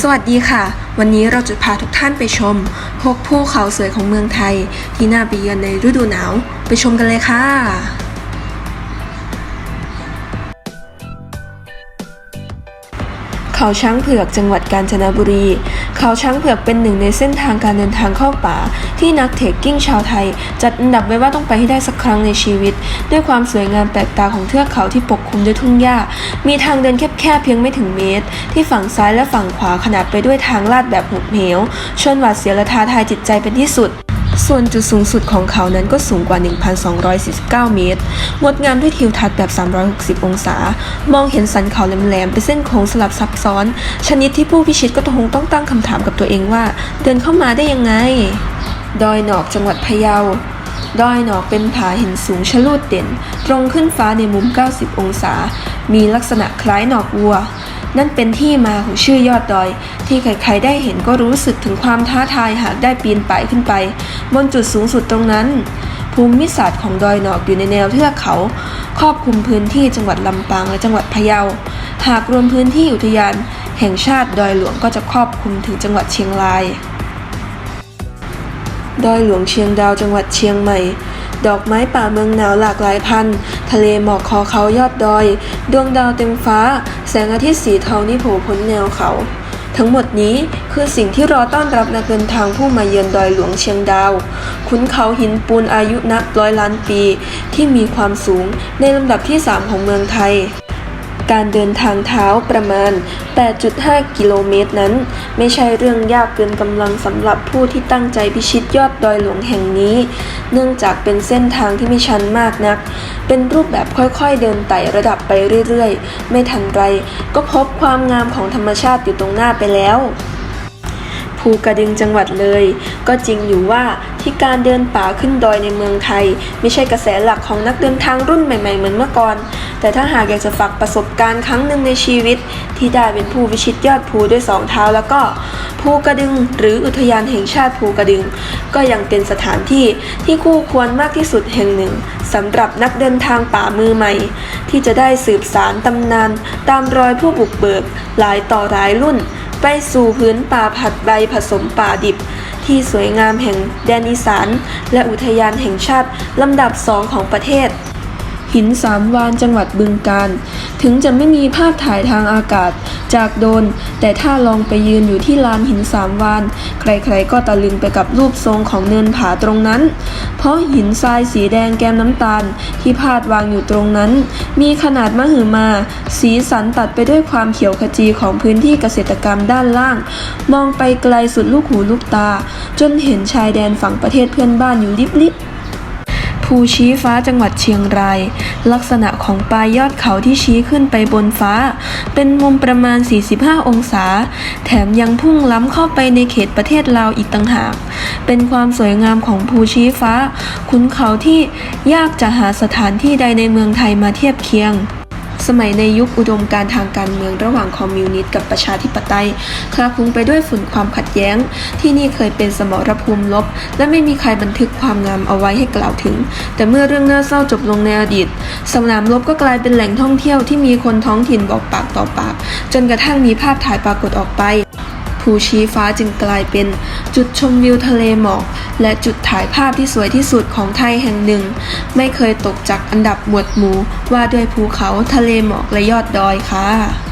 สวัสดีค่ะ วันนี้เราจะพาทุกท่านไปชมพกภูเขาสวยของเมืองไทย ที่น่าไปเยือนในฤดูหนาว ไปชมกันเลยค่ะ เขาช้างเผือกจังหวัดกาญจนบุรี เขาช้างเผือกเป็นหนึ่งในเส้นทางการเดินทางเข้าป่า ที่นักเทคกิ้งชาวไทย จัดอันดับไว้ว่าต้องไปให้ได้สักครั้งในชีวิต ด้วยความสวยงามแปลกตาของเทือกเขาที่ปกคลุมด้วยทุ่งหญ้า มีทางเดินแคบๆเพียงไม่ถึงเมตร ที่ฝั่งซ้ายและฝั่งขวาขนาดไปด้วยทางลาดแบบหุบเหวชนหวาดเสียวและท้าทายจิตใจเป็นที่สุด ส่วนจุดสูงสุดของเขานั้นก็สูงกว่า 1,249 เมตร งดงามด้วยทิวทัศน์แบบ 360 องศา มองเห็นสันเขาแหลมๆเป็นเส้นโค้งสลับซับซ้อน ชนิดที่ผู้พิชิตก็คงต้องตั้งคำถามกับตัวเองว่า เดินเข้ามาได้ยังไง ดอยหนอกจังหวัดพะเยาดอยหนอกเป็นผาหินสูงชะลูดเด่น ตรงขึ้นฟ้าในมุม 90 องศา มีลักษณะคล้ายหนอกวัว นั่นเป็นที่มาของชื่อยอดดอย ที่ใครๆได้เห็นก็รู้สึกถึงความท้าทายหากได้ปีนป่ายขึ้นไป บนจุดสูงสุดตรงนั้น ภูมิศาสตร์ของดอยหนอกอยู่ในแนวเทือกเขา ครอบคลุมพื้นที่จังหวัดลำปางและจังหวัดพะเยา หากรวมพื้นที่อุทยาน แห่งชาติดอยหลวงก็จะครอบคลุมถึงจังหวัดเชียงราย ดอยหลวงเชียงดาวจังหวัดเชียงใหม่ดอกไม้ป่าเมืองหนาวหลากหลายพันธุ์ ทะเลหมอกคอเขายอดดอย ดวงดาวเต็มฟ้า แสงอาทิตย์สีทองนี่โผล่พ้นแนวเขา ทั้งหมดนี้คือสิ่งที่รอต้อนรับนักเดินทางผู้มาเยือนดอยหลวงเชียงดาวขุนเขาหินปูนอายุนับร้อยล้านปี ที่มีความสูงในลำดับที่ 3 ของเมืองไทย การเดินทางเท้าประมาณ 8.5 กิโลเมตรนั้น ไม่ใช่เรื่องยากเกินกำลังสำหรับผู้ที่ตั้งใจพิชิตยอดดอยหลวงแห่งนี้ เนื่องจากเป็นเส้นทางที่ไม่ชันมากนัก เป็นรูปแบบค่อยๆเดินไต่ระดับไปเรื่อยๆ ไม่ทันไรก็พบความงามของธรรมชาติอยู่ตรงหน้าไปแล้วภูกระดึงจังหวัดเลย ก็จริงอยู่ว่า การเดินป่าขึ้นดอยในเมืองไทย ไม่ใช่กระแสหลักของนักเดินทางรุ่นใหม่ๆเหมือนเมื่อก่อน แต่ถ้าหากอยากจะฝากประสบการณ์ครั้งหนึ่งในชีวิต ที่ได้เป็นผู้วิชิตยอดภูด้วยสองเท้าแล้วก็ภูกระดึง หรืออุทยานแห่งชาติภูกระดึง ก็ยังเป็นสถานที่ที่คู่ควรมากที่สุดแห่งหนึ่งสำหรับนักเดินทางป่ามือใหม่ ที่จะได้สืบสารตำนาน ตามรอยผู้บุกเบิกหลายต่อหลายรุ่น ไปสู่พื้นป่าผัดใบผสมป่าดิบ ที่สวยงามแห่งแดนอีสาน และอุทยานแห่งชาติลำดับสองของประเทศ หินสามวานจังหวัดบึงกาฬถึงจะไม่มีภาพถ่ายทางอากาศจากโดรนแต่ถ้าลองไปยืนอยู่ที่ลานหินสามวาน ใครๆก็ตะลึงไปกับรูปทรงของเนินผาตรงนั้น เพราะหินทรายสีแดงแก้มน้ำตาลที่พาดวางอยู่ตรงนั้น มีขนาดมหึมา สีสันตัดไปด้วยความเขียวขจีของพื้นที่เกษตรกรรมด้านล่าง มองไปไกลสุดลูกหูลูกตา จนเห็นชายแดนฝั่งประเทศเพื่อนบ้านอยู่ลิบๆ ภูชี้ฟ้าจังหวัดเชียงราย ลักษณะของปลายยอดเขาที่ชี้ขึ้นไปบนฟ้า เป็นมุมประมาณ 45 องศา แถมยังพุ่งล้ำเข้าไปในเขตประเทศลาวอีกต่างหาก เป็นความสวยงามของภูชี้ฟ้าขุนเขาที่ยากจะหาสถานที่ใดในเมืองไทยมาเทียบเคียง สมัยในยุคอุดมการทางการเมืองระหว่างคอมมิวนิสต์กับประชาธิปไตยคลาคลุ้งไปด้วยฝุ่นความขัดแย้ง ที่นี่เคยเป็นสมรภูมิลบ และไม่มีใครบันทึกความงามเอาไว้ให้กล่าวถึง แต่เมื่อเรื่องน่าเศร้าจบลงในอดีตสนามรบก็กลายเป็นแหล่งท่องเที่ยวที่มีคนท้องถิ่นบอกปากต่อปาก จนกระทั่งมีภาพถ่ายปรากฏออกไปภูชี้ฟ้าจึงกลายเป็นจุดชมวิวทะเลหมอก และจุดถ่ายภาพที่สวยที่สุดของไทยแห่งหนึ่ง ไม่เคยตกจากอันดับหมวดหมู่ว่าด้วยภูเขาทะเลหมอกและยอดดอยค่ะ